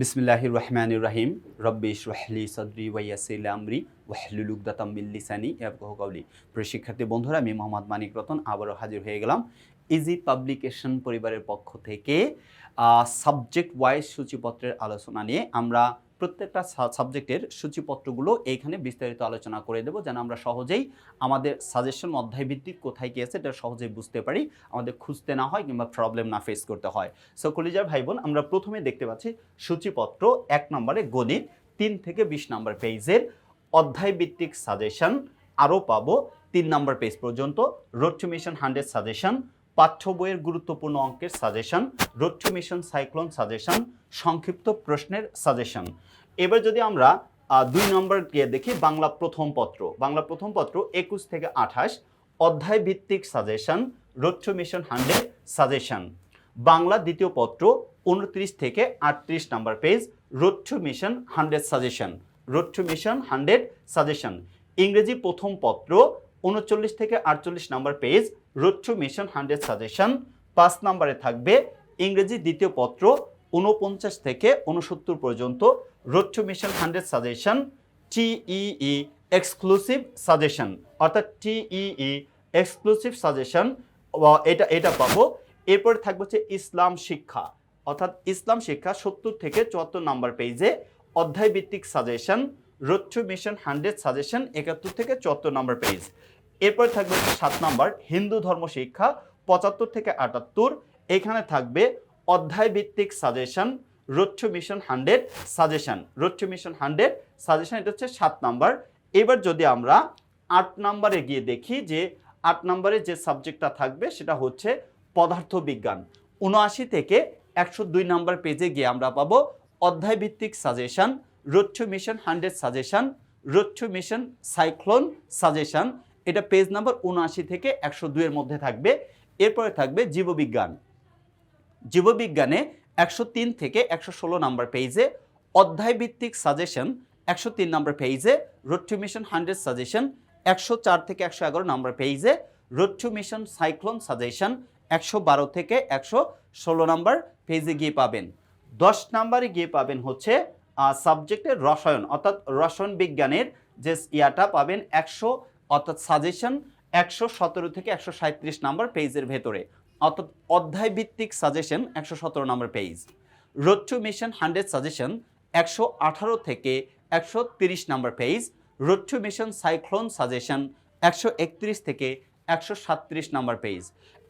বিসমিল্লাহির রহমান রাহিম রব্বিশ রহলি সদরি ওয়াইয়াসিল আমরি ওয়াহলুল উকদাতাম মিন লিসানি ইয়াফকাহু কাওলি। প্রিয় শিক্ষার্থী বন্ধুরা, আমি মোহাম্মদ মানিক রতন আবারও হাজির হয়ে গেলাম। ইজি পাবলিকেশন পরিবারের পক্ষ থেকে সাবজেক্ট ওয়াইজ সূচিপত্রের আলোচনা নিয়ে আমরা প্রত্যেকটা সাবজেক্টের সূচিপত্রগুলো এইখানে বিস্তারিত আলোচনা করে দেবো যেন আমরা সহজেই আমাদের সাজেশন অধ্যায় ভিত্তিক কোথায় কি আছে এটা সহজেই বুঝতে পারি, আমাদের খুঁজতে না হয় কিংবা প্রবলেম না ফেস করতে হয়। সো কলিজার ভাই বোন আমরা প্রথমে দেখতে পাচ্ছি সূচিপত্র এক নম্বরে গণিত, তিন থেকে বিশ নম্বর পেজের অধ্যায় ভিত্তিক সাজেশন আরও পাবো তিন নম্বর পেজ পর্যন্ত road to mission hundred suggestion পাঠ্য বইয়ের গুরুত্বপূর্ণ অঙ্কের suggestion road to mission cyclone suggestion সংক্ষিপ্ত প্রশ্নের সাজেশন এবার যদি আমরা দুই নম্বর গিয়ে দেখি বাংলা প্রথম পত্র। বাংলা প্রথম পত্র একুশ থেকে আঠাশ, অধ্যায় ভিত্তিক suggestion road to mission hundred suggestion Bangla দ্বিতীয় পত্র উনত্রিশ থেকে আটত্রিশ number page road to mission hundred suggestion road to mission hundred suggestion ইংরেজি প্রথম পত্র উনচল্লিশ থেকে আটচল্লিশ number page road to mission hundred suggestion পাঁচ নাম্বারে থাকবে ইংরেজি দ্বিতীয় পত্র উনপঞ্চাশ থেকে উনসত্তর পর্যন্ত road to mission hundred suggestion টিইই exclusive suggestion অর্থাৎ টিইই এক্সক্লুসিভ সাজেশন এটা এটা পাবো। এরপরে থাকবে হচ্ছে ইসলাম শিক্ষা, অর্থাৎ ইসলাম শিক্ষা সত্তর থেকে চুয়াত্তর নাম্বার পেজে অধ্যায় ভিত্তিক suggestion road to mission hundred suggestion একাত্তর থেকে চুয়াত্তর নাম্বার পেজ এরপরে থাকবে সাত নাম্বার, হিন্দু ধর্ম শিক্ষা, পঁচাত্তর থেকে আটাত্তর। এখানে থাকবে অধ্যায় ভিত্তিক suggestion to mission hundred suggestion. To mission hundred suggestion, এটা হচ্ছে সাত নাম্বার। এবার যদি আমরা আট নাম্বারে গিয়ে দেখি যে আট নাম্বারে যে সাবজেক্টটা থাকবে, সেটা হচ্ছে পদার্থ বিজ্ঞান উনআশি থেকে একশো দুই নাম্বার পেজে গিয়ে আমরা পাবো অধ্যায় ভিত্তিক suggestion to mission hundred suggestion to mission cyclone suggestion. এটা পেজ নাম্বার উনআশি থেকে একশো দুইয়ের মধ্যে থাকবে। এরপরে থাকবে জীববিজ্ঞান। জীববিজ্ঞানে একশো তিন থেকে একশো ষোলো নাম্বার পেজে অধ্যায় ভিত্তিক সাজেশন একশো তিন নাম্বার পেজে road to mission hundred suggestion একশো চার থেকে একশো এগারো নাম্বার পেজে road to mission cyclone suggestion একশো বারো থেকে একশো ষোলো নাম্বার পেজে গিয়ে পাবেন। দশ নাম্বারে গিয়ে পাবেন হচ্ছে সাবজেক্টের রসায়ন, অর্থাৎ রসায়ন বিজ্ঞানের যে ইয়াটা পাবেন একশো অর্থাৎ সাজেশন একশো সতেরো থেকে একশো সাঁত্রিশ নাম্বার পেজের ভেতরে। অর্থাৎ অধ্যায় ভিত্তিক সাজেশন একশো সতেরো number page road to mission hundred suggestion একশো আঠারো থেকে একশো তিরিশ number page road to mission cyclone suggestion একশো একত্রিশ থেকে একশো সাতত্রিশ নাম্বার পেজ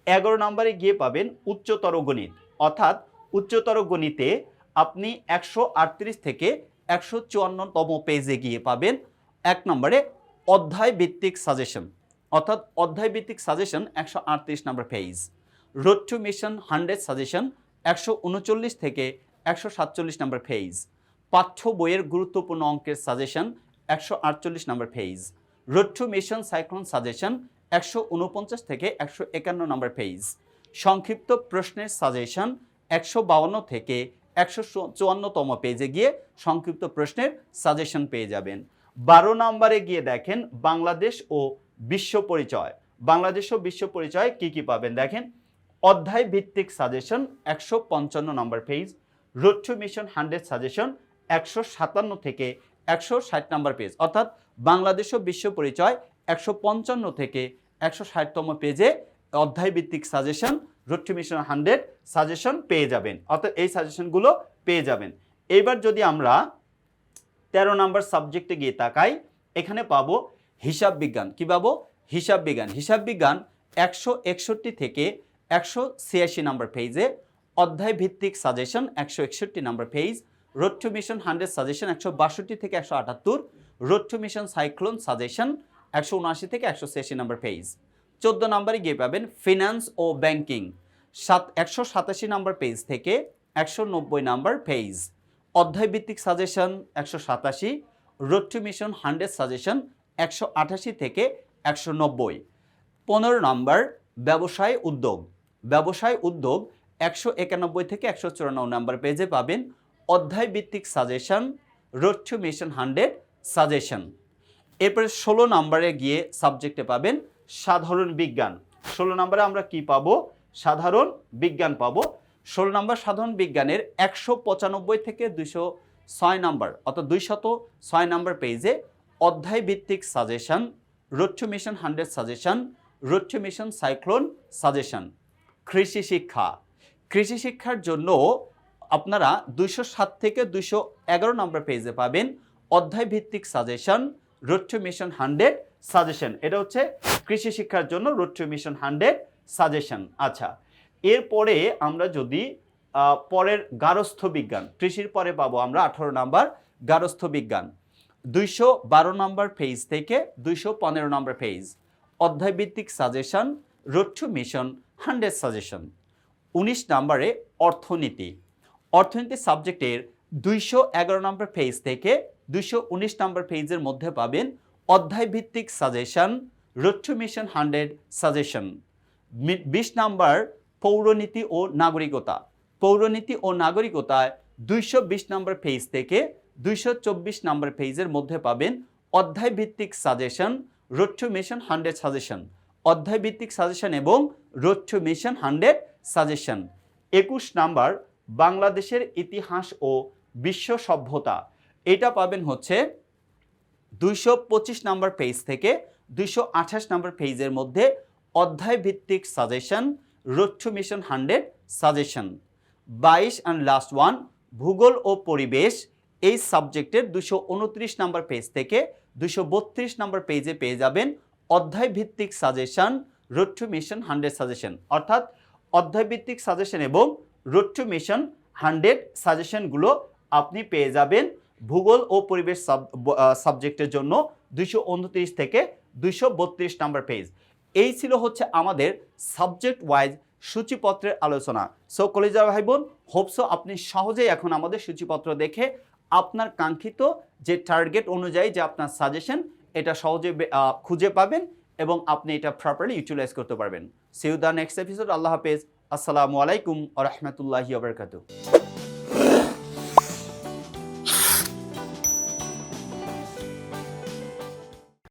এগারো নম্বরে গিয়ে পাবেন উচ্চতর গণিত। অর্থাৎ উচ্চতর গণিতে আপনি একশো আটত্রিশ থেকে একশো চুয়ান্নতম পেজে গিয়ে পাবেন। এক নম্বরে অধ্যায় ভিত্তিক সাজেশন অর্থাৎ অধ্যায় ভিত্তিক সাজেশন একশো আটত্রিশ number page road to mission hundred suggestion একশো উনচল্লিশ থেকে একশো সাতচল্লিশ নম্বর পেজ পাঠ্য বইয়ের গুরুত্বপূর্ণ অঙ্কের সাজেশন একশো আটচল্লিশ number page road to mission cyclone suggestion একশো উনপঞ্চাশ থেকে একশো একান্ন নম্বর পেজ সংক্ষিপ্ত প্রশ্নের সাজেশন একশো বাউন্ন থেকে একশো চুয়ান্নতম পেজে গিয়ে সংক্ষিপ্ত প্রশ্নের সাজেশন পেয়ে যাবেন। বারো নম্বরে গিয়ে দেখেন বাংলাদেশ ও বিশ্ব পরিচয়। বাংলাদেশ ও বিশ্ব পরিচয় কি কি পাবেন? দেখেন, অধ্যায় ভিত্তিক সাজেশন একশো পঞ্চান্ন number page road to mission hundred suggestion একশো সাতান্ন থেকে একশো ষাট নম্বর পেজ অর্থাৎ বাংলাদেশ ও বিশ্ব পরিচয় একশো পঞ্চান্ন থেকে একশো ষাটতম পেজে অধ্যায় ভিত্তিক suggestion road to mission hundred suggestion পেয়ে যাবেন। অর্থাৎ এই সাজেশনগুলো পেয়ে যাবেন। এইবার যদি আমরা তেরো নাম্বার সাবজেক্টে গিয়ে তাকাই, এখানে পাবো হিসাব বিজ্ঞান। কি পাবো? হিসাব বিজ্ঞান। হিসাব বিজ্ঞান একশো একষট্টি থেকে একশো ছিয়াশি নাম্বার পেজে অধ্যায় ভিত্তিক সাজেশন একশো একষট্টি number page road to mission hundred suggestion একশো বাষট্টি থেকে একশো আটাত্তর road to mission cyclone suggestion একশো উনআশি থেকে একশো ছিয়াশি নাম্বার পেজ চোদ্দ নাম্বারে গিয়ে পাবেন ফিনান্স ও ব্যাংকিং সাত, একশো সাতাশি নাম্বার পেজ থেকে একশো নব্বই নাম্বার পেজ অধ্যায় ভিত্তিক সাজেশন একশো সাতাশি, road to mission hundred suggestion একশো আঠাশি থেকে একশো নব্বই। পনেরো নম্বর, ব্যবসায় উদ্যোগ। ব্যবসায় উদ্যোগ একশো একানব্বই থেকে একশো চুরানব্বই নম্বর পেজে পাবেন অধ্যায় ভিত্তিক suggestion, road to mission hundred suggestion. এরপরে ষোলো নম্বরে গিয়ে সাবজেক্টে পাবেন সাধারণ বিজ্ঞান। ষোলো নম্বরে আমরা কি পাবো? সাধারণ বিজ্ঞান পাবো। ষোলো নম্বর সাধারণ বিজ্ঞানের একশো পঁচানব্বই থেকে দুইশো ছয় নম্বর, অর্থাৎ দুইশত ছয় নম্বর পেজে অধ্যায় ভিত্তিক suggestion to mission hundred suggestion to mission cyclone suggestion কৃষি শিক্ষা। কৃষি শিক্ষার জন্য আপনারা দুইশো সাত থেকে দুইশো এগারো নম্বর পেজে পাবেন অধ্যায় ভিত্তিক suggestion to mission hundred suggestion এটা হচ্ছে কৃষি শিক্ষার জন্য টু মিশন হান্ড্রেড সাজেশন আচ্ছা এরপরে আমরা যদি পরের গারস্থ বিজ্ঞান, কৃষির পরে পাবো আমরা আঠারো নাম্বার গারস্থ বিজ্ঞান। দুইশো বারো নম্বর পেজ থেকে দুইশো পনেরো নম্বর পেজ অধ্যায় ভিত্তিক suggestion road to mission hundred suggestion উনিশ নম্বরে অর্থনীতি। অর্থনীতি সাবজেক্টের দুইশো এগারো নম্বর ফেজ থেকে দুইশো উনিশ নম্বর পেজের মধ্যে পাবেন অধ্যায় ভিত্তিক suggestion road to mission hundred suggestion বিশ নাম্বার পৌরনীতি ও নাগরিকতা। পৌরনীতি ও নাগরিকতায় দুইশো বিশ নম্বর পেজ থেকে দুইশো চব্বিশ নম্বর পেজের মধ্যে পাবেন অধ্যায় ভিত্তিক suggestion road to mission hundred suggestion অধ্যায় ভিত্তিক সাজেশন এবং road to mission hundred suggestion একুশ নাম্বার, বাংলাদেশের ইতিহাস ও বিশ্ব সভ্যতা। এটা পাবেন হচ্ছে দুইশো পঁচিশ নম্বর পেজ থেকে দুইশো আঠাশ নম্বর পেজের মধ্যে অধ্যায় ভিত্তিক suggestion road to mission hundred suggestion বাইশ অ্যান্ড লাস্ট ওয়ান ভূগোল ও পরিবেশ এই সাবজেক্টের দুশো উনত্রিশ নম্বর পেজ থেকে দুশো বত্রিশ নম্বর পেজে পেয়ে যাবেন অধ্যায় ভিত্তিক suggestion road to mission hundred suggestion অর্থাৎ অধ্যায় ভিত্তিক সাজেশন এবং রোড টু মিশন হান্ড্রেড সাজেশনগুলো আপনি পেয়ে যাবেন ভূগোল ও পরিবেশ সাবজেক্টের জন্য দুশো থেকে দুশো বত্রিশ নাম্বার পেজ এই ছিল হচ্ছে আমাদের সাবজেক্ট ওয়াইজ সূচিপত্রের আলোচনা। সো কলেজার ভাই বোন হোপসো আপনি সহজেই এখন আমাদের সূচিপত্র দেখে আপনার কাঙ্ক্ষিত যে টার্গেট অনুযায়ী যে আপনার সাজেশন এটা সহজে খুঁজে পাবেন এবং আপনি এটা প্রপারলি ইউটিলাইজ করতে পারবেন। See you the next episode আল্লাহ হাফেজ। আসসালামু আলাইকুম আ রহমতুল্লাহি আবরকাতু